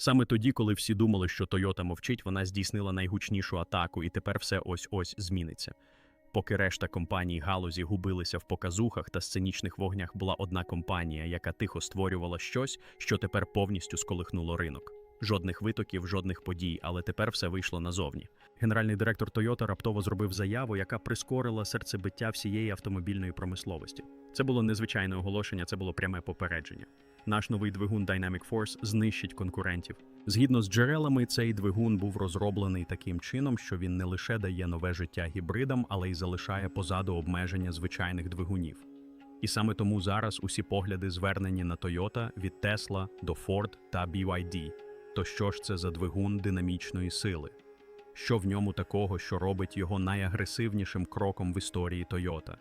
Саме тоді, коли всі думали, що Тойота мовчить, вона здійснила найгучнішу атаку, і тепер все ось-ось зміниться. Поки решта компаній галузі губилися в показухах та сценічних вогнях, була одна компанія, яка тихо створювала щось, що тепер повністю сколихнуло ринок. Жодних витоків, жодних подій, але тепер все вийшло назовні. Генеральний директор Toyota раптово зробив заяву, яка прискорила серцебиття всієї автомобільної промисловості. Це було незвичайне оголошення, це було пряме попередження. Наш новий двигун Dynamic Force знищить конкурентів. Згідно з джерелами, цей двигун був розроблений таким чином, що він не лише дає нове життя гібридам, але й залишає позаду обмеження звичайних двигунів. І саме тому зараз усі погляди звернені на Toyota від Tesla до Ford та BYD. То що ж це за двигун динамічної сили? Що в ньому такого, що робить його найагресивнішим кроком в історії Toyota?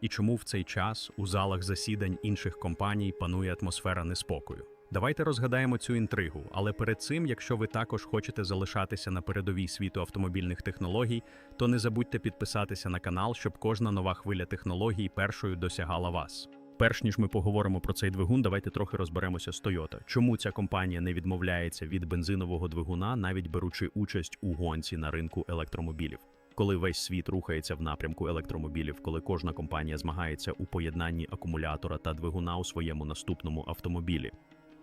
І чому в цей час у залах засідань інших компаній панує атмосфера неспокою? Давайте розгадаємо цю інтригу, але перед цим, якщо ви також хочете залишатися на передовій світу автомобільних технологій, то не забудьте підписатися на канал, щоб кожна нова хвиля технологій першою досягала вас. Перш ніж ми поговоримо про цей двигун, давайте трохи розберемося з Toyota. Чому ця компанія не відмовляється від бензинового двигуна, навіть беручи участь у гонці на ринку електромобілів? Коли весь світ рухається в напрямку електромобілів, коли кожна компанія змагається у поєднанні акумулятора та двигуна у своєму наступному автомобілі.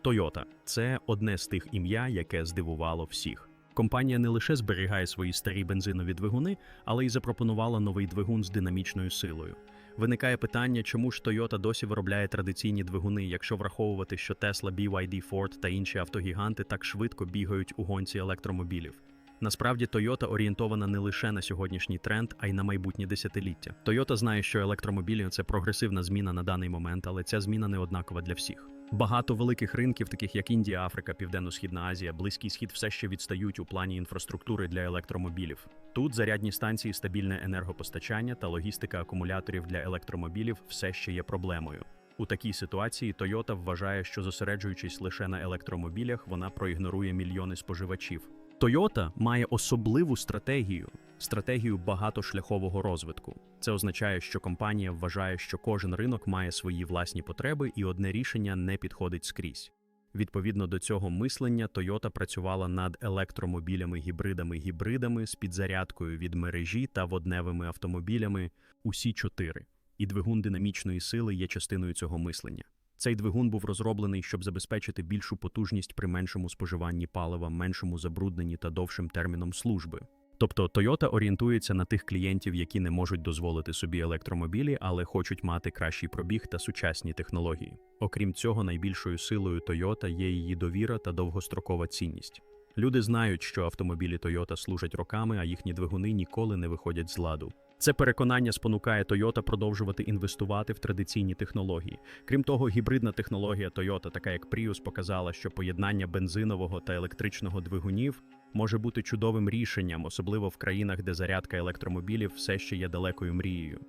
Toyota – це одне з тих ім'я, яке здивувало всіх. Компанія не лише зберігає свої старі бензинові двигуни, але й запропонувала новий двигун з динамічною силою. Виникає питання, чому ж Toyota досі виробляє традиційні двигуни, якщо враховувати, що Tesla, BYD, Ford та інші автогіганти так швидко бігають у гонці електромобілів. Насправді Toyota орієнтована не лише на сьогоднішній тренд, а й на майбутнє десятиліття. Toyota знає, що електромобілі це прогресивна зміна на даний момент, але ця зміна не однакова для всіх. Багато великих ринків, таких як Індія, Африка, Південно-Східна Азія, Близький Схід, все ще відстають у плані інфраструктури для електромобілів. Тут зарядні станції, стабільне енергопостачання та логістика акумуляторів для електромобілів все ще є проблемою. У такій ситуації Toyota вважає, що зосереджуючись лише на електромобілях, вона проігнорує мільйони споживачів. Toyota має особливу стратегію стратегію багатошляхового розвитку. Це означає, що компанія вважає, що кожен ринок має свої власні потреби, і одне рішення не підходить скрізь. Відповідно до цього мислення, Toyota працювала над електромобілями, гібридами, гібридами з підзарядкою від мережі та водневими автомобілями усі чотири. І двигун динамічної сили є частиною цього мислення. Цей двигун був розроблений, щоб забезпечити більшу потужність при меншому споживанні палива, меншому забрудненні та довшим терміном служби. Тобто Toyota орієнтується на тих клієнтів, які не можуть дозволити собі електромобілі, але хочуть мати кращий пробіг та сучасні технології. Окрім цього, найбільшою силою Toyota є її довіра та довгострокова цінність. Люди знають, що автомобілі Toyota служать роками, а їхні двигуни ніколи не виходять з ладу. Це переконання спонукає Toyota продовжувати інвестувати в традиційні технології. Крім того, гібридна технологія Toyota, така як Prius, показала, що поєднання бензинового та електричного двигунів може бути чудовим рішенням, особливо в країнах, де зарядка електромобілів все ще є далекою мрією.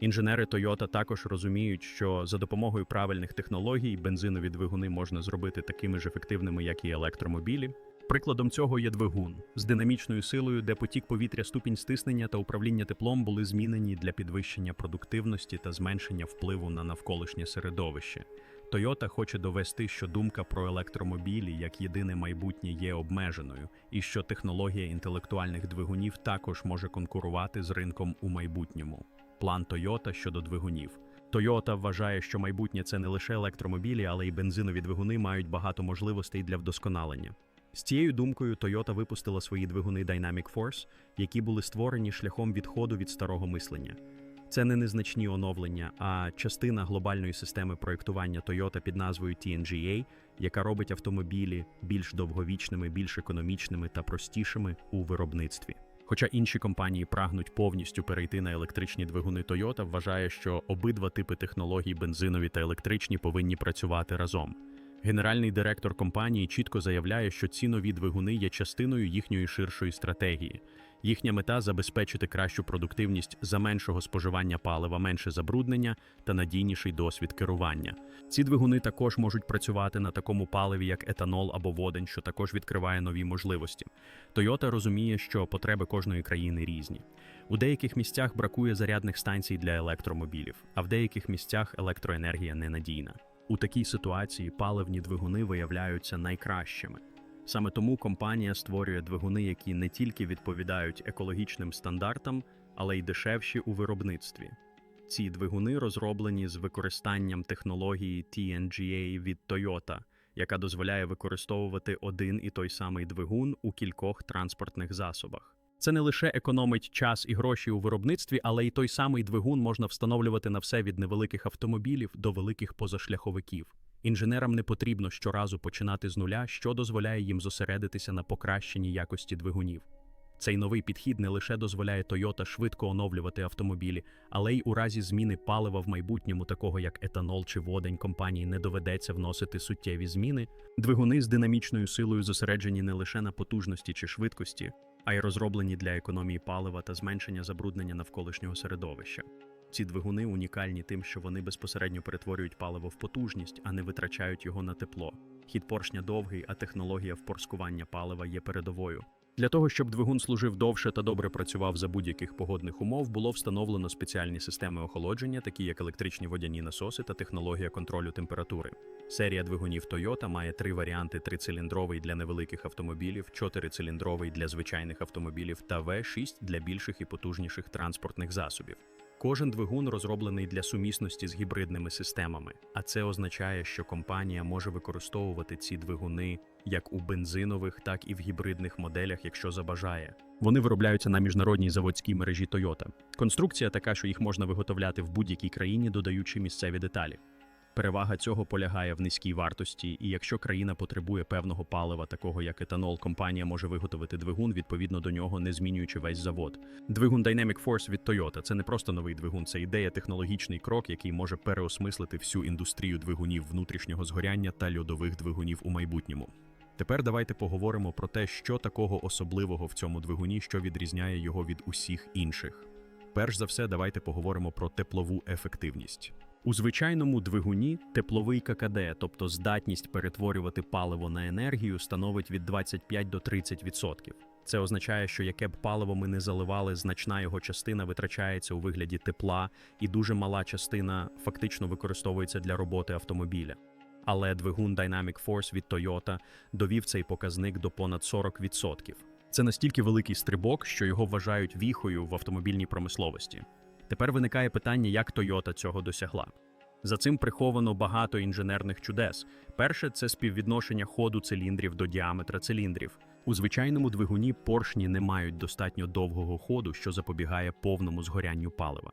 Інженери Toyota також розуміють, що за допомогою правильних технологій бензинові двигуни можна зробити такими ж ефективними, як і електромобілі. Прикладом цього є двигун з динамічною силою, де потік повітря, ступінь стиснення та управління теплом були змінені для підвищення продуктивності та зменшення впливу на навколишнє середовище. Toyota хоче довести, що думка про електромобілі як єдине майбутнє є обмеженою, і що технологія інтелектуальних двигунів також може конкурувати з ринком у майбутньому. План Toyota щодо двигунів. Toyota вважає, що майбутнє це не лише електромобілі, але й бензинові двигуни мають багато можливостей для вдосконалення. З цією думкою Toyota випустила свої двигуни Dynamic Force, які були створені шляхом відходу від старого мислення. Це не незначні оновлення, а частина глобальної системи проєктування Toyota під назвою TNGA, яка робить автомобілі більш довговічними, більш економічними та простішими у виробництві. Хоча інші компанії прагнуть повністю перейти на електричні двигуни Toyota, вважає, що обидва типи технологій бензинові та електричні повинні працювати разом. Генеральний директор компанії чітко заявляє, що ці нові двигуни є частиною їхньої ширшої стратегії. Їхня мета забезпечити кращу продуктивність за меншого споживання палива, менше забруднення та надійніший досвід керування. Ці двигуни також можуть працювати на такому паливі, як етанол або водень, що також відкриває нові можливості. Toyota розуміє, що потреби кожної країни різні. У деяких місцях бракує зарядних станцій для електромобілів, а в деяких місцях електроенергія ненадійна. У такій ситуації паливні двигуни виявляються найкращими. Саме тому компанія створює двигуни, які не тільки відповідають екологічним стандартам, але й дешевші у виробництві. Ці двигуни розроблені з використанням технології TNGA від Toyota, яка дозволяє використовувати один і той самий двигун у кількох транспортних засобах. Це не лише економить час і гроші у виробництві, але й той самий двигун можна встановлювати на все від невеликих автомобілів до великих позашляховиків. Інженерам не потрібно щоразу починати з нуля, що дозволяє їм зосередитися на покращенні якості двигунів. Цей новий підхід не лише дозволяє Toyota швидко оновлювати автомобілі, але й у разі зміни палива в майбутньому, такого як етанол чи водень, компанії не доведеться вносити суттєві зміни. Двигуни з динамічною силою зосереджені не лише на потужності чи швидкості, а й розроблені для економії палива та зменшення забруднення навколишнього середовища. Ці двигуни унікальні тим, що вони безпосередньо перетворюють паливо в потужність, а не витрачають його на тепло. Хід поршня довгий, а технологія впорскування палива є передовою. Для того, щоб двигун служив довше та добре працював за будь-яких погодних умов, було встановлено спеціальні системи охолодження, такі як електричні водяні насоси та технологія контролю температури. Серія двигунів Toyota має три варіанти: трициліндровий для невеликих автомобілів, чотирициліндровий для звичайних автомобілів та V6 для більших і потужніших транспортних засобів. Кожен двигун розроблений для сумісності з гібридними системами, а це означає, що компанія може використовувати ці двигуни як у бензинових, так і в гібридних моделях, якщо забажає. Вони виробляються на міжнародній заводській мережі Toyota. Конструкція така, що їх можна виготовляти в будь-якій країні, додаючи місцеві деталі. Перевага цього полягає в низькій вартості, і якщо країна потребує певного палива, такого як етанол, компанія може виготовити двигун відповідно до нього, не змінюючи весь завод. Двигун Dynamic Force від Toyota – це не просто новий двигун, це ідея, технологічний крок, який може переосмислити всю індустрію двигунів внутрішнього згоряння та льодових двигунів у майбутньому. Тепер давайте поговоримо про те, що такого особливого в цьому двигуні, що відрізняє його від усіх інших. Перш за все, давайте поговоримо про теплову ефективність. У звичайному двигуні тепловий ККД, тобто здатність перетворювати паливо на енергію, становить від 25 до 30%. Це означає, що яке б паливо ми не заливали, значна його частина витрачається у вигляді тепла, і дуже мала частина фактично використовується для роботи автомобіля. Але двигун Dynamic Force від Toyota довів цей показник до понад 40%. Це настільки великий стрибок, що його вважають віхою в автомобільній промисловості. Тепер виникає питання, як Toyota цього досягла. За цим приховано багато інженерних чудес. Перше це співвідношення ходу циліндрів до діаметра циліндрів. У звичайному двигуні поршні не мають достатньо довгого ходу, що запобігає повному згорянню палива.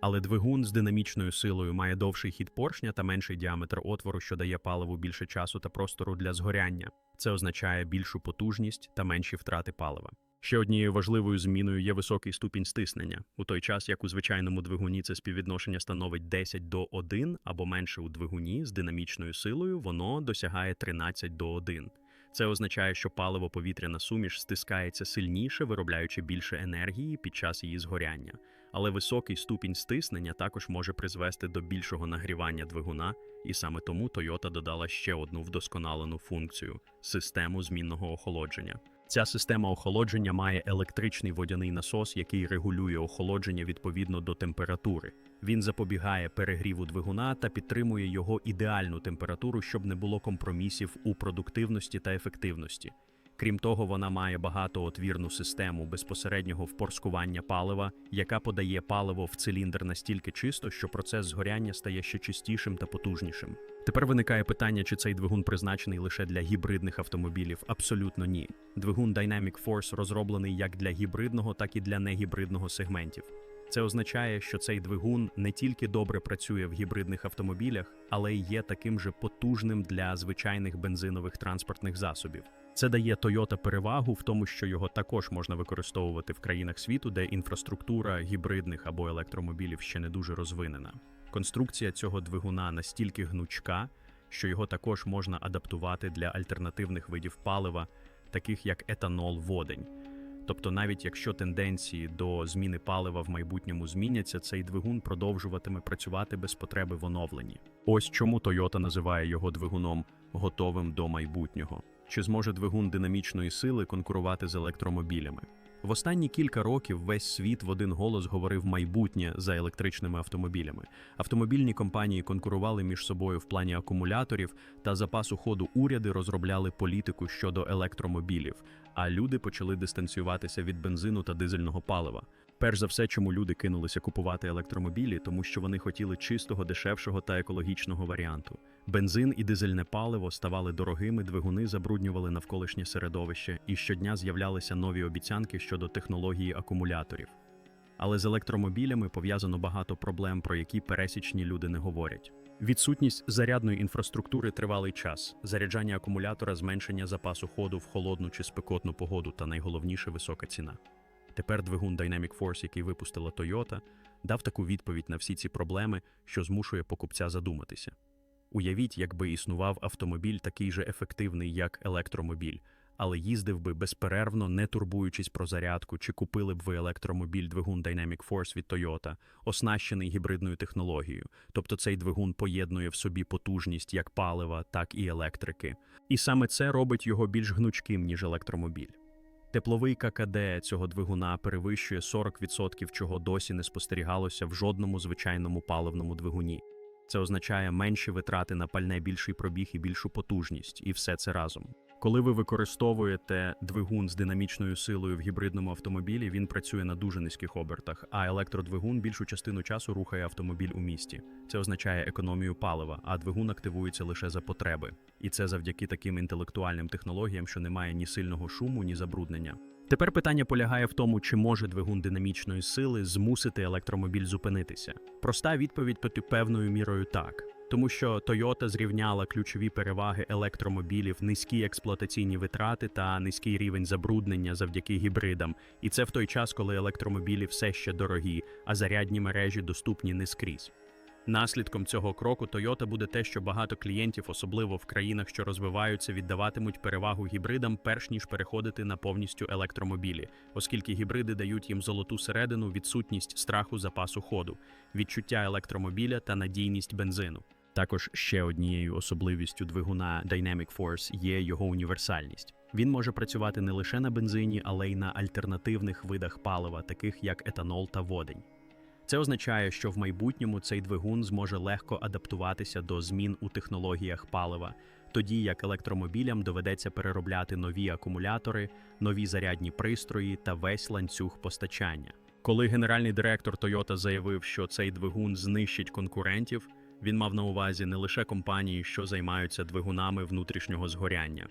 Але двигун з динамічною силою має довший хід поршня та менший діаметр отвору, що дає паливу більше часу та простору для згоряння. Це означає більшу потужність та менші втрати палива. Ще однією важливою зміною є високий ступінь стиснення, у той час як у звичайному двигуні це співвідношення становить 10 до 1 або менше у двигуні з динамічною силою, воно досягає 13 до 1. Це означає, що паливо-повітряна суміш стискається сильніше, виробляючи більше енергії під час її згоряння. Але високий ступінь стиснення також може призвести до більшого нагрівання двигуна, і саме тому Toyota додала ще одну вдосконалену функцію систему змінного охолодження. Ця система охолодження має електричний водяний насос, який регулює охолодження відповідно до температури. Він запобігає перегріву двигуна та підтримує його ідеальну температуру, щоб не було компромісів у продуктивності та ефективності. Крім того, вона має багатоотвірну систему безпосереднього впорскування палива, яка подає паливо в циліндр настільки чисто, що процес згоряння стає ще чистішим та потужнішим. Тепер виникає питання, чи цей двигун призначений лише для гібридних автомобілів. Абсолютно ні. Двигун Dynamic Force розроблений як для гібридного, так і для негібридного сегментів. Це означає, що цей двигун не тільки добре працює в гібридних автомобілях, але й є таким же потужним для звичайних бензинових транспортних засобів. Це дає Toyota перевагу в тому, що його також можна використовувати в країнах світу, де інфраструктура гібридних або електромобілів ще не дуже розвинена. Конструкція цього двигуна настільки гнучка, що його також можна адаптувати для альтернативних видів палива, таких як етанол водень. Тобто, навіть якщо тенденції до зміни палива в майбутньому зміняться, цей двигун продовжуватиме працювати без потреби в оновленні. Ось чому Toyota називає його двигуном готовим до майбутнього. Чи зможе двигун динамічної сили конкурувати з електромобілями? В останні кілька років весь світ в один голос говорив майбутнє за електричними автомобілями. Автомобільні компанії конкурували між собою в плані акумуляторів та запасу ходу уряди розробляли політику щодо електромобілів, а люди почали дистанціюватися від бензину та дизельного палива. Перш за все, чому люди кинулися купувати електромобілі, тому що вони хотіли чистого, дешевшого та екологічного варіанту. Бензин і дизельне паливо ставали дорогими, двигуни забруднювали навколишнє середовище, і щодня з'являлися нові обіцянки щодо технології акумуляторів. Але з електромобілями пов'язано багато проблем, про які пересічні люди не говорять. Відсутність зарядної інфраструктури тривалий час, заряджання акумулятора, зменшення запасу ходу в холодну чи спекотну погоду та найголовніше висока ціна. Тепер двигун Dynamic Force, який випустила Toyota, дав таку відповідь на всі ці проблеми, що змушує покупця задуматися. Уявіть, якби існував автомобіль такий же ефективний, як електромобіль, але їздив би безперервно, не турбуючись про зарядку, чи купили б ви електромобіль двигун Dynamic Force від Toyota, оснащений гібридною технологією. Тобто цей двигун поєднує в собі потужність як палива, так і електрики. І саме це робить його більш гнучким, ніж електромобіль. Тепловий ККД цього двигуна перевищує 40%, чого досі не спостерігалося в жодному звичайному паливному двигуні. Це означає менші витрати на пальне, більший пробіг і більшу потужність, і все це разом. Коли ви використовуєте двигун з динамічною силою в гібридному автомобілі, він працює на дуже низьких обертах, а електродвигун більшу частину часу рухає автомобіль у місті. Це означає економію палива, а двигун активується лише за потреби. І це завдяки таким інтелектуальним технологіям, що немає ні сильного шуму, ні забруднення. Тепер питання полягає в тому, чи може двигун динамічної сили змусити електромобіль зупинитися. Проста відповідь під певною мірою так. Тому що Toyota зрівняла ключові переваги електромобілів, низькі експлуатаційні витрати та низький рівень забруднення завдяки гібридам. І це в той час, коли електромобілі все ще дорогі, а зарядні мережі доступні не скрізь. Наслідком цього кроку Toyota буде те, що багато клієнтів, особливо в країнах, що розвиваються, віддаватимуть перевагу гібридам, перш ніж переходити на повністю електромобілі, оскільки гібриди дають їм золоту середину, відсутність страху запасу ходу, відчуття електромобіля та надійність бензину. Також ще однією особливістю двигуна Dynamic Force є його універсальність. Він може працювати не лише на бензині, але й на альтернативних видах палива, таких як етанол та водень. Це означає, що в майбутньому цей двигун зможе легко адаптуватися до змін у технологіях палива, тоді як електромобілям доведеться переробляти нові акумулятори, нові зарядні пристрої та весь ланцюг постачання. Коли генеральний директор Toyota заявив, що цей двигун знищить конкурентів, він мав на увазі не лише компанії, що займаються двигунами внутрішнього згоряння.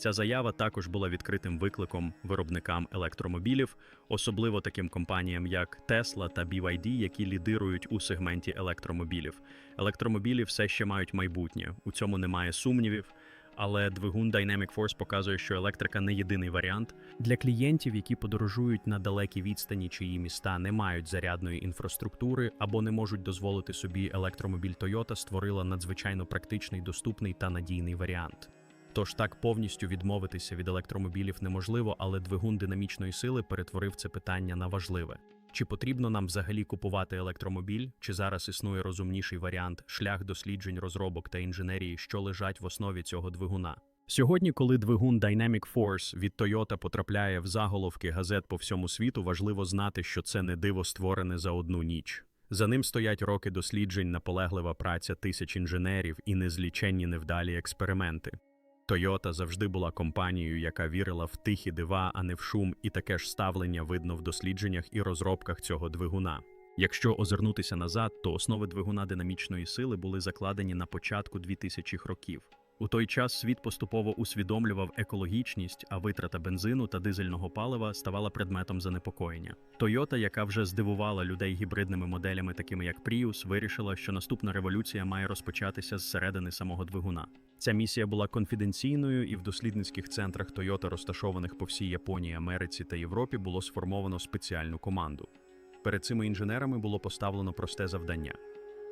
Ця заява також була відкритим викликом виробникам електромобілів, особливо таким компаніям, як Tesla та BYD, які лідирують у сегменті електромобілів. Електромобілі все ще мають майбутнє, у цьому немає сумнівів. Але двигун Dynamic Force показує, що електрика не єдиний варіант для клієнтів, які подорожують на далекі відстані, чиї міста не мають зарядної інфраструктури або не можуть дозволити собі електромобіль Toyota створила надзвичайно практичний, доступний та надійний варіант. Тож так повністю відмовитися від електромобілів неможливо, але двигун динамічної сили перетворив це питання на важливе. Чи потрібно нам взагалі купувати електромобіль, чи зараз існує розумніший варіант шлях досліджень, розробок та інженерії, що лежать в основі цього двигуна? Сьогодні, коли двигун Dynamic Force від Toyota потрапляє в заголовки газет по всьому світу, важливо знати, що це не диво створене за одну ніч. За ним стоять роки досліджень, наполеглива праця тисяч інженерів і незліченні невдалі експерименти. Toyota завжди була компанією, яка вірила в тихі дива, а не в шум, і таке ж ставлення видно в дослідженнях і розробках цього двигуна. Якщо озирнутися назад, то основи двигуна динамічної сили були закладені на початку 2000-х років. У той час світ поступово усвідомлював екологічність, а витрата бензину та дизельного палива ставала предметом занепокоєння. Toyota, яка вже здивувала людей гібридними моделями, такими як Prius, вирішила, що наступна революція має розпочатися з середини самого двигуна. Ця місія була конфіденційною, і в дослідницьких центрах Toyota, розташованих по всій Японії, Америці та Європі, було сформовано спеціальну команду. Перед цими інженерами було поставлено просте завдання.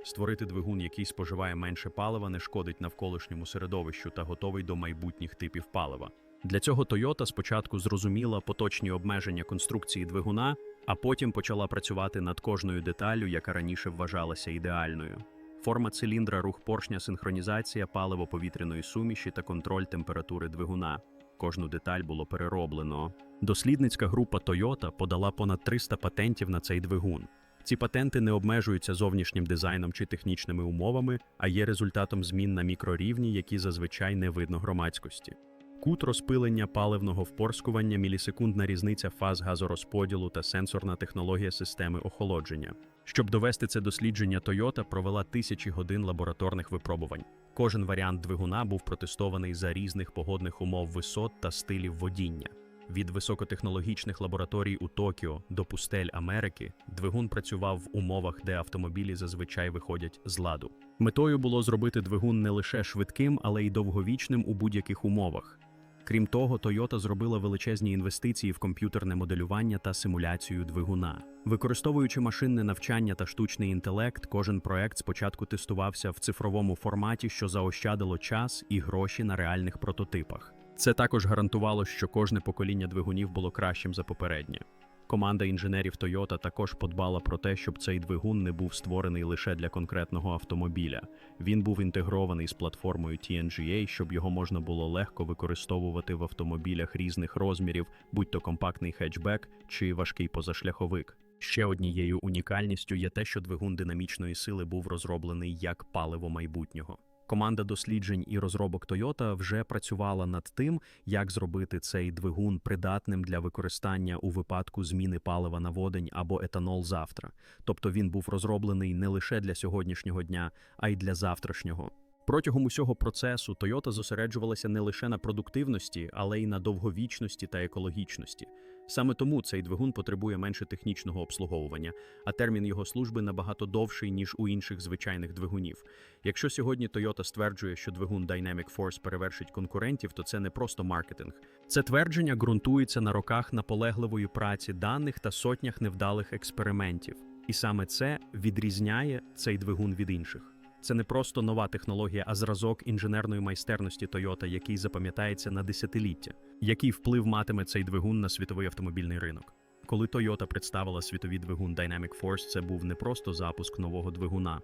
Створити двигун, який споживає менше палива, не шкодить навколишньому середовищу та готовий до майбутніх типів палива. Для цього Toyota спочатку зрозуміла поточні обмеження конструкції двигуна, а потім почала працювати над кожною деталлю, яка раніше вважалася ідеальною. Форма циліндра, рух поршня, синхронізація, паливо повітряної суміші та контроль температури двигуна. кожну деталь було перероблено. Дослідницька група Toyota подала понад 300 патентів на цей двигун. Ці патенти не обмежуються зовнішнім дизайном чи технічними умовами, а є результатом змін на мікрорівні, які зазвичай не видно громадськості. Кут розпилення паливного впорскування, мілісекундна різниця фаз газорозподілу та сенсорна технологія системи охолодження. Щоб довести це дослідження, Toyota провела тисячі годин лабораторних випробувань. Кожен варіант двигуна був протестований за різних погодних умов висот та стилів водіння. Від високотехнологічних лабораторій у Токіо до пустель Америки двигун працював в умовах, де автомобілі зазвичай виходять з ладу. Метою було зробити двигун не лише швидким, але й довговічним у будь-яких умовах. Крім того, Toyota зробила величезні інвестиції в комп'ютерне моделювання та симуляцію двигуна. Використовуючи машинне навчання та штучний інтелект, кожен проект спочатку тестувався в цифровому форматі, що заощадило час і гроші на реальних прототипах. Це також гарантувало, що кожне покоління двигунів було кращим за попереднє. Команда інженерів Toyota також подбала про те, щоб цей двигун не був створений лише для конкретного автомобіля. Він був інтегрований з платформою TNGA, щоб його можна було легко використовувати в автомобілях різних розмірів, будь то компактний хетчбек чи важкий позашляховик. Ще однією унікальністю є те, що двигун динамічної сили був розроблений як паливо майбутнього. Команда досліджень і розробок Toyota вже працювала над тим, як зробити цей двигун придатним для використання у випадку зміни палива на водень або етанол завтра. Тобто він був розроблений не лише для сьогоднішнього дня, а й для завтрашнього. Протягом усього процесу Toyota зосереджувалася не лише на продуктивності, але й на довговічності та екологічності. Саме тому цей двигун потребує менше технічного обслуговування, а термін його служби набагато довший, ніж у інших звичайних двигунів. Якщо сьогодні Toyota стверджує, що двигун Dynamic Force перевершить конкурентів, то це не просто маркетинг. Це твердження ґрунтується на роках наполегливої праці даних та сотнях невдалих експериментів. І саме це відрізняє цей двигун від інших. Це не просто нова технологія, а зразок інженерної майстерності Toyota, який запам'ятається на десятиліття. Який вплив матиме цей двигун на світовий автомобільний ринок? Коли Toyota представила світовий двигун Dynamic Force, це був не просто запуск нового двигуна.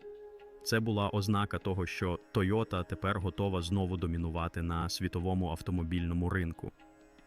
Це була ознака того, що Toyota тепер готова знову домінувати на світовому автомобільному ринку.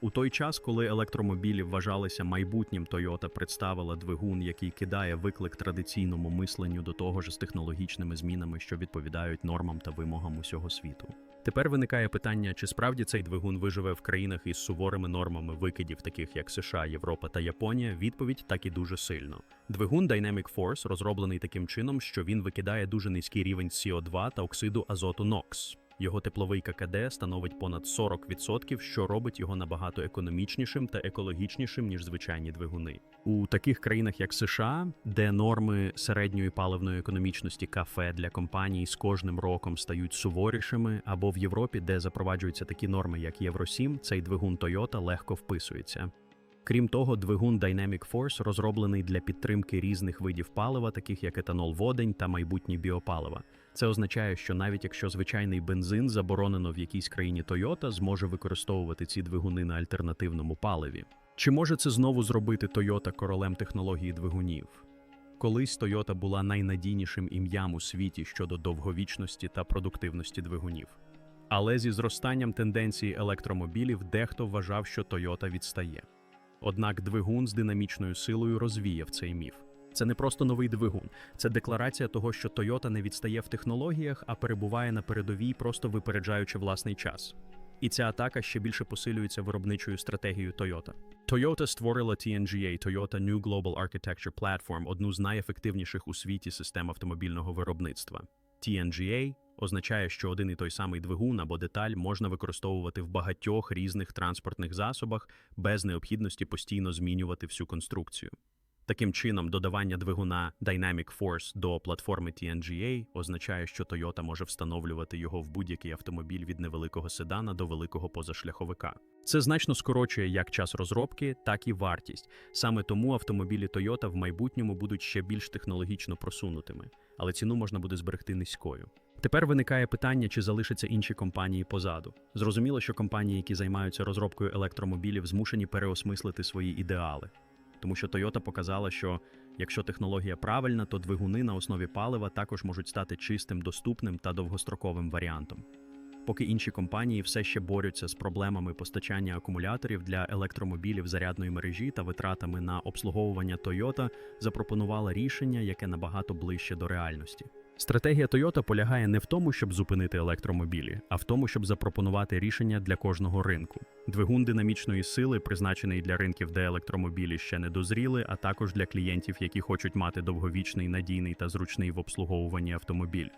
У той час, коли електромобілі вважалися майбутнім, Toyota представила двигун, який кидає виклик традиційному мисленню до того ж з технологічними змінами, що відповідають нормам та вимогам усього світу. Тепер виникає питання, чи справді цей двигун виживе в країнах із суворими нормами викидів, таких як США, Європа та Японія. Відповідь так і дуже сильно. Двигун Dynamic Force розроблений таким чином, що він викидає дуже низький рівень CO2 та оксиду азоту NOx. Його тепловий ККД становить понад 40%, що робить його набагато економічнішим та екологічнішим ніж звичайні двигуни. У таких країнах, як США, де норми середньої паливної економічності кафе для компаній з кожним роком стають суворішими, або в Європі, де запроваджуються такі норми, як Євро 7, цей двигун Toyota легко вписується. Крім того, двигун Dynamic Force розроблений для підтримки різних видів палива, таких як етанол водень та майбутні біопалива. Це означає, що навіть якщо звичайний бензин заборонено в якійсь країні Toyota, зможе використовувати ці двигуни на альтернативному паливі. Чи може це знову зробити Toyota королем технології двигунів? Колись Toyota була найнадійнішим ім'ям у світі щодо довговічності та продуктивності двигунів. Але зі зростанням тенденції електромобілів дехто вважав, що Toyota відстає. Однак двигун з динамічною силою розвіяв цей міф. Це не просто новий двигун, це декларація того, що Toyota не відстає в технологіях, а перебуває на передовій, просто випереджаючи власний час. І ця атака ще більше посилюється виробничою стратегією Toyota. Toyota створила TNGA Toyota New Global Architecture Platform, одну з найефективніших у світі систем автомобільного виробництва. TNGA означає, що один і той самий двигун або деталь можна використовувати в багатьох різних транспортних засобах без необхідності постійно змінювати всю конструкцію. Таким чином, додавання двигуна Dynamic Force до платформи TNGA означає, що Toyota може встановлювати його в будь-який автомобіль від невеликого седана до великого позашляховика. Це значно скорочує як час розробки, так і вартість. Саме тому автомобілі Toyota в майбутньому будуть ще більш технологічно просунутими, але ціну можна буде зберегти низькою. Тепер виникає питання, чи залишаться інші компанії позаду. Зрозуміло, що компанії, які займаються розробкою електромобілів, змушені переосмислити свої ідеали. Тому що Toyota показала, що якщо технологія правильна, то двигуни на основі палива також можуть стати чистим, доступним та довгостроковим варіантом. поки інші компанії все ще борються з проблемами постачання акумуляторів для електромобілів зарядної мережі та витратами на обслуговування Toyota запропонувала рішення, яке набагато ближче до реальності. Стратегія Toyota полягає не в тому, щоб зупинити електромобілі, а в тому, щоб запропонувати рішення для кожного ринку. Двигун динамічної сили, призначений для ринків, де електромобілі ще не дозріли, а також для клієнтів, які хочуть мати довговічний, надійний та зручний в обслуговуванні автомобіль.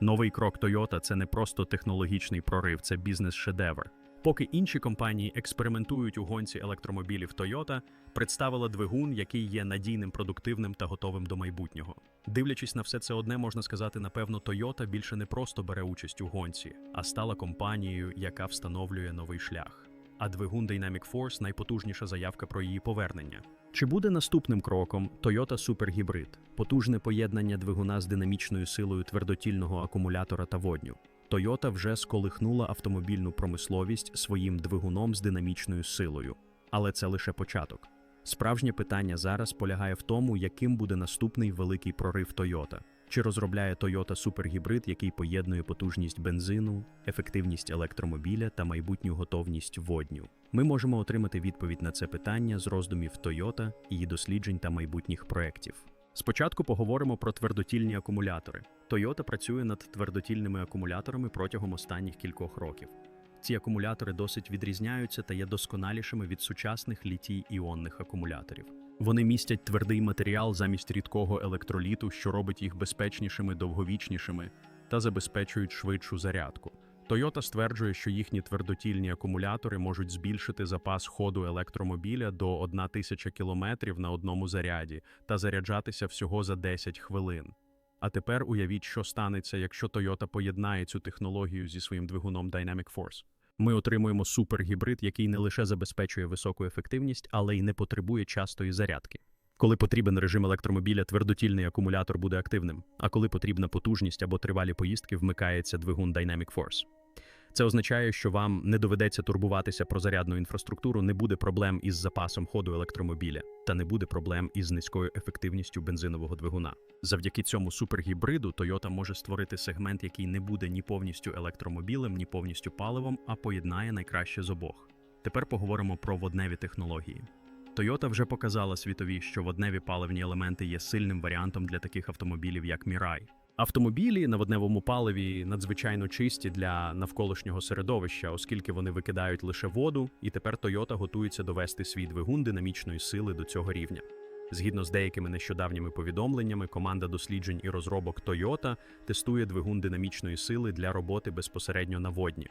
Новий крок Toyota – це не просто технологічний прорив, це бізнес-шедевр. Поки інші компанії експериментують у гонці електромобілів Toyota, представила двигун, який є надійним, продуктивним та готовим до майбутнього. Дивлячись на все це одне, можна сказати, напевно, Toyota більше не просто бере участь у гонці, а стала компанією, яка встановлює новий шлях. А двигун Dynamic Force – найпотужніша заявка про її повернення. Чи буде наступним кроком Toyota Super Hybrid – потужне поєднання двигуна з динамічною силою твердотільного акумулятора та водню? Toyota вже сколихнула автомобільну промисловість своїм двигуном з динамічною силою. Але це лише початок. Справжнє питання зараз полягає в тому, яким буде наступний великий прорив Toyota. Чи розробляє Toyota супергібрид, який поєднує потужність бензину, ефективність електромобіля та майбутню готовність водню? Ми можемо отримати відповідь на це питання з роздумів Toyota, її досліджень та майбутніх проєктів. Спочатку поговоримо про твердотільні акумулятори. Toyota працює над твердотільними акумуляторами протягом останніх кількох років. Ці акумулятори досить відрізняються та є досконалішими від сучасних літій-іонних акумуляторів. Вони містять твердий матеріал замість рідкого електроліту, що робить їх безпечнішими, довговічнішими та забезпечують швидшу зарядку. Toyota стверджує, що їхні твердотільні акумулятори можуть збільшити запас ходу електромобіля до 1000 км на одному заряді та заряджатися всього за 10 хвилин. А тепер уявіть, що станеться, якщо Toyota поєднає цю технологію зі своїм двигуном Dynamic Force. Ми отримуємо супергібрид, який не лише забезпечує високу ефективність, але й не потребує частої зарядки. Коли потрібен режим електромобіля, твердотільний акумулятор буде активним, а коли потрібна потужність або тривалі поїздки, вмикається двигун Dynamic Force. Це означає, що вам не доведеться турбуватися про зарядну інфраструктуру, не буде проблем із запасом ходу електромобіля та не буде проблем із низькою ефективністю бензинового двигуна. Завдяки цьому супергібриду Toyota може створити сегмент, який не буде ні повністю електромобілем, ні повністю паливом, а поєднає найкраще з обох. Тепер поговоримо про водневі технології. Toyota вже показала світові, що водневі паливні елементи є сильним варіантом для таких автомобілів, як Mirai. Автомобілі на водневому паливі надзвичайно чисті для навколишнього середовища, оскільки вони викидають лише воду, і тепер Toyota готується довести свій двигун динамічної сили до цього рівня. Згідно з деякими нещодавніми повідомленнями, команда досліджень і розробок Toyota тестує двигун динамічної сили для роботи безпосередньо на водні.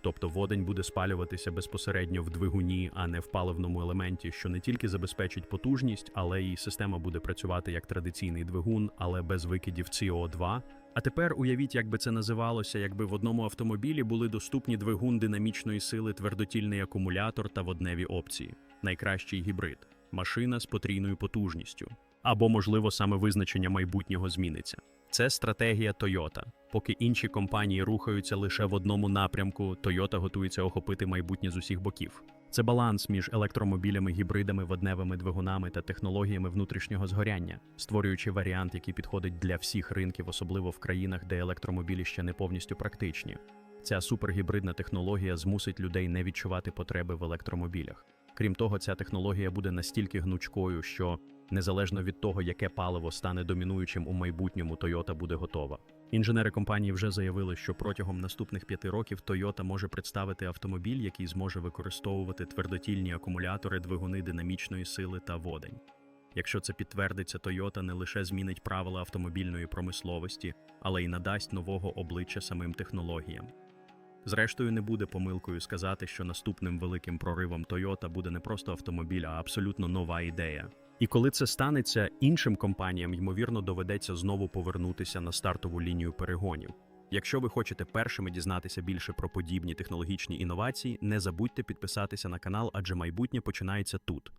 Тобто водень буде спалюватися безпосередньо в двигуні, а не в паливному елементі, що не тільки забезпечить потужність, але й система буде працювати як традиційний двигун, але без викидів CO2. А тепер уявіть, як би це називалося, якби в одному автомобілі були доступні двигун динамічної сили, твердотільний акумулятор та водневі опції, найкращий гібрид, машина з потрійною потужністю. Або, можливо, саме визначення майбутнього зміниться. Це стратегія Toyota. Поки інші компанії рухаються лише в одному напрямку, Toyota готується охопити майбутнє з усіх боків. Це баланс між електромобілями, гібридами, водневими двигунами та технологіями внутрішнього згоряння, створюючи варіант, який підходить для всіх ринків, особливо в країнах, де електромобілі ще не повністю практичні. Ця супергібридна технологія змусить людей не відчувати потреби в електромобілях. Крім того, ця технологія буде настільки гнучкою, що незалежно від того, яке паливо стане домінуючим у майбутньому, Toyota буде готова. Інженери компанії вже заявили, що протягом наступних п'яти років Toyota може представити автомобіль, який зможе використовувати твердотільні акумулятори, двигуни динамічної сили та водень. Якщо це підтвердиться, Toyota не лише змінить правила автомобільної промисловості, але й надасть нового обличчя самим технологіям. Зрештою, не буде помилкою сказати, що наступним великим проривом Toyota буде не просто автомобіль, а абсолютно нова ідея. І коли це станеться, іншим компаніям ймовірно доведеться знову повернутися на стартову лінію перегонів. Якщо ви хочете першими дізнатися більше про подібні технологічні інновації, не забудьте підписатися на канал, адже майбутнє починається тут.